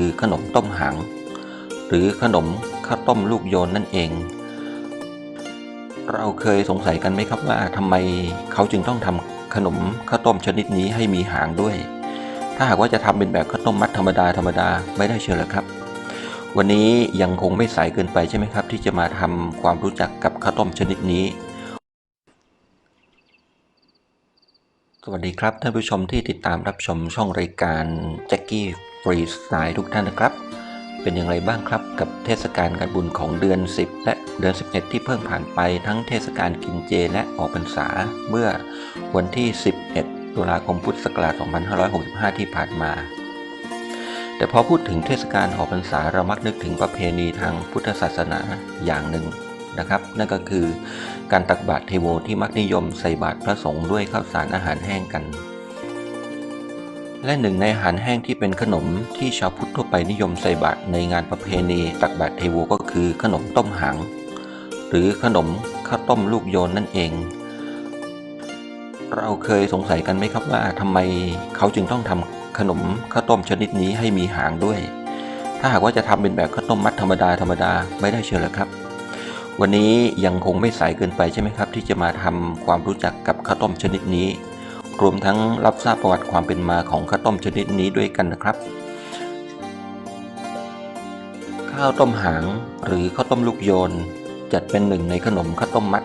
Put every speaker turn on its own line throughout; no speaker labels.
คือขนมต้มหางหรือขนมข้าวต้มลูกโยนนั่นเอง เราเคยสงสัยกันไหมครับว่าทำไมเขาจึงต้องทำขนมข้าวต้มชนิดนี้ให้มีหางด้วย ถ้าหากว่าจะทำเป็นแบบข้าวต้มมัดธรรมดาธรรมดาไม่ได้เชียวหรอครับ วันนี้ยังคงไม่สายเกินไปใช่ไหมครับ ที่จะมาทำความรู้จักกับข้าวต้มชนิดนี้สวัสดีครับท่านผู้ชมที่ติดตามรับชมช่องรายการแจ็คกี้ ฟรีสไตล์ทุกท่านนะครับ เป็นอย่างไรบ้างครับกับเทศกาลการบุญของเดือน 10 และเดือน 11 ที่เพิ่งผ่านไปทั้งเทศกาลกินเจและออกพรรษาเมื่อวันที่ 11 ตุลาคมพุทธศักราช 2565 ที่ผ่านมา แต่พอพูดถึงเทศกาลออกพรรษาเรามักนึกถึงประเพณีทางพุทธศาสนาอย่างหนึ่งนะครับนั่นก็คือการตักบาตรเทโวที่มักนิยมใส่บาตรพระสงฆ์ด้วยข้าวสารอาหารแห้งกัน และหนึ่งในอาหารแห้งที่เป็นขนมที่ชาวพุทธทั่วไปนิยมใส่บาตรในงานประเพณีตักบาตรเทโวก็คือขนมต้มหาง หรือขนมข้าวต้มลูกโยนนั่นเอง เราเคยสงสัยกันไหมครับว่าทำไมเขาจึงต้องทำขนมข้าวต้มชนิดนี้ให้มีหางด้วย ถ้าหากว่าจะทำเป็นแบบข้าวต้มมัดธรรมดาธรรมดาไม่ได้เชียวหรอครับ วันนี้ยังคงไม่สายเกินไปใช่ไหมครับ ที่จะมาทำความรู้จักกับข้าวต้มชนิดนี้ รวมทั้งรับทราบประวัติความเป็นมาของข้าวต้มชนิดนี้ด้วยกันนะครับ ข้าวต้มหางหรือข้าวต้มลูกโยน จัดเป็นหนึ่งในขนมข้าวต้มมัด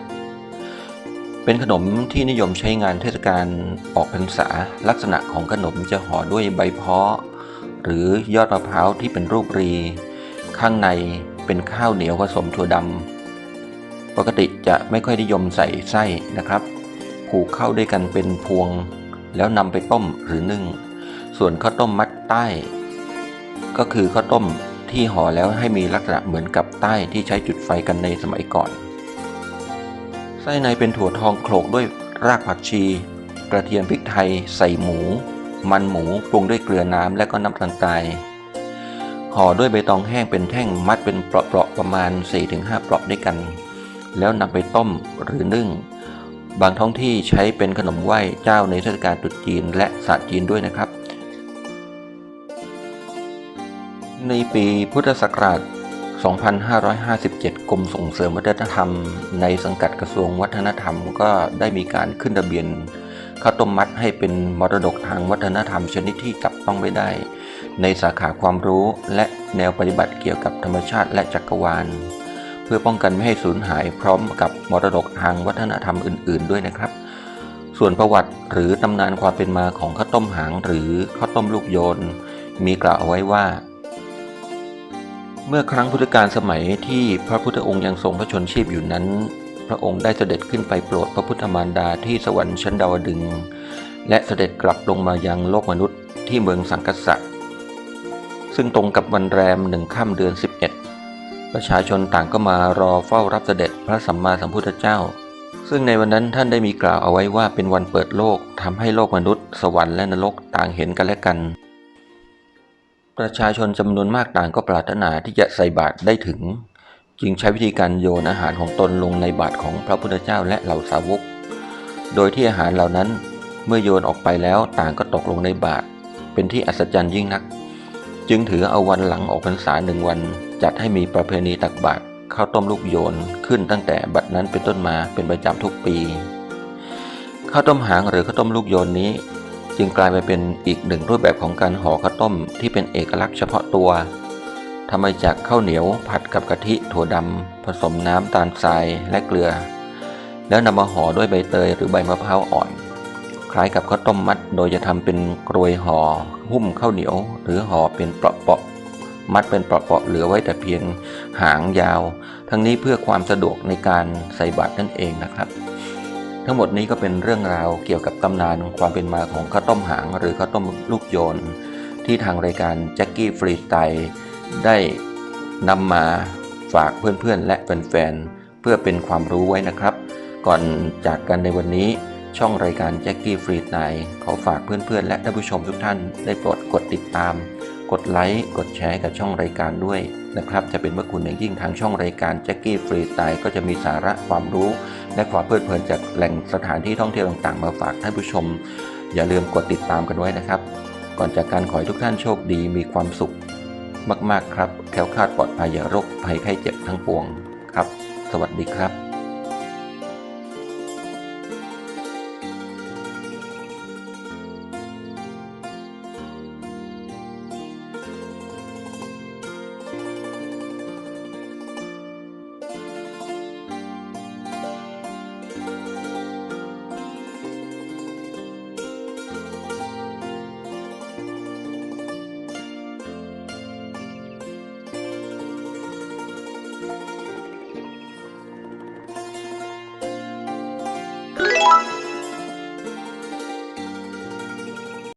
เป็นขนมที่นิยมใช้งานเทศกาลออกพรรษา ลักษณะของขนมจะห่อด้วยใบเพาะ หรือยอดมะพร้าวที่เป็นรูปรี ข้างในเป็นข้าวเหนียวผสมถั่วดำปกติจะไม่ค่อยนิยมใส่ไส้นะครับ ผูกเข้าด้วยกันเป็นพวง แล้วนำไปต้มหรือนึ่ง ส่วนข้าวต้มมัดใต้ ก็คือข้าวต้มที่ห่อแล้วให้มีลักษณะเหมือนกับใต้ที่ใช้จุดไฟกันในสมัยก่อน ไส้ในเป็นถั่วทองโขลกด้วยรากผักชี กระเทียมพริกไทย ใส่หมู มันหมูปรุงด้วยเกลือน้ำและก็น้ำตาลทรายห่อด้วยใบตองแห้งเป็นแท่งมัดเป็นเปราะๆประมาณ 4-5 เปราะด้วยกัน แล้วนำไปต้มหรือนึ่ง บางท้องที่ใช้เป็นขนมไหว้เจ้าในเทศกาลตรุษจีนและศาสตร์จีนด้วยนะครับ ในปีพุทธศักราช 2557 กรมส่งเสริมวัฒนธรรม ในสังกัดกระทรวงวัฒนธรรม ก็ได้มีการขึ้นทะเบียนข้าวต้มมัดให้เป็นมรดกทางวัฒนธรรมชนิดที่จับต้องไม่ได้ ในสาขาความรู้และแนวปฏิบัติเกี่ยวกับธรรมชาติและจักรวาล เพื่อป้องกันไม่ให้สูญหายพร้อมกับมรดกทางวัฒนธรรมอื่น ๆ ด้วยนะครับ ส่วนประวัติหรือตำนานความเป็นมาของข้าวต้มหางหรือข้าวต้มลูกโยน มีกล่าวเอาไว้ว่า เมื่อครั้งพุทธกาลสมัยที่พระพุทธองค์ยังทรงพระชนชีพอยู่นั้น พระองค์ได้เสด็จขึ้นไปโปรดพระพุทธมารดาที่สวรรค์ชั้นดาวดึงและเสด็จกลับลงมายังโลกมนุษย์ที่เมืองสังกัสสะซึ่งตรงกับวันแรมหนึ่งค่ำเดือน11 ประชาชนต่างก็มารอเฝ้ารับเสด็จพระสัมมาสัมพุทธเจ้า ซึ่งในวันนั้นท่านได้มีกล่าวเอาไว้ว่าเป็นวันเปิดโลกทำให้โลกมนุษย์ สวรรค์และนรกต่างเห็นกันและกัน ประชาชนจำนวนมากต่างก็ปรารถนาที่จะใส่บาตรได้ถึง จึงใช้วิธีการโยนอาหารของตนลงในบาตรของพระพุทธเจ้าและเหล่าสาวก โดยที่อาหารเหล่านั้นเมื่อโยนออกไปแล้วต่างก็ตกลงในบาตรเป็นที่อัศจรรย์ยิ่งนัก จึงถือเอาวันหลังออกพรรษาหนึ่งวัน จัดให้มีประเพณีตักบาตรข้าวต้มลูกโยนขึ้นตั้งแต่บัดนั้นเป็นต้นมาเป็นประจำทุกปีข้าวต้มหางหรือข้าวต้มลูกโยนนี้ จึงกลายไปเป็นอีกหนึ่งรูปแบบของการห่อข้าวต้มที่เป็นเอกลักษณ์เฉพาะตัวทำมาจากข้าวเหนียวผัดกับกะทิถั่วดำผสมน้ำตาลทรายและเกลือ แล้วนำมาห่อด้วยใบเตยหรือใบมะพร้าวอ่อน คล้ายกับข้าวต้มมัดโดยจะทำเป็นกรวยห่อหุ้มข้าวเหนียว หรือห่อเป็นเปราะ มัดเป็นเปราะๆเหลือไว้แต่เพียงหางยาว ทั้งนี้เพื่อความสะดวกในการใส่บาตรนั่นเองนะครับ ทั้งหมดนี้ก็เป็นเรื่องราวเกี่ยวกับตำนานความเป็นมาของข้าวต้มหางหรือข้าวต้มลูกโยน ที่ทางรายการแจ็คกี้ฟรีสไตล์ได้นำมาฝากเพื่อนๆ และแฟนๆ เพื่อเป็นความรู้ไว้นะครับ ก่อนจากกันในวันนี้ช่องรายการแจ็คกี้ฟรีสไตล์ขอฝากเพื่อนๆ และท่านผู้ชมทุกท่านได้โปรดกดติดตาม กดไลค์กดแชร์กับช่องรายการด้วยนะครับจะเป็นเมื่อคุณอย่างยิ่งทางช่องรายการแจ็คกี้ฟรีสไตล์ก็จะมีสาระความรู้ และความเพลิดเพลินจากแหล่งสถานที่ท่องเที่ยวต่างๆ มาฝากท่านผู้ชม อย่าลืมกดติดตามกันไว้นะครับ ก่อนจากการขอให้ทุกท่านโชคดีมีความสุข มากๆครับแคล้วคลาดปลอดภัยจากโรคภัยไข้เจ็บทั้งปวงครับ สวัสดีครับ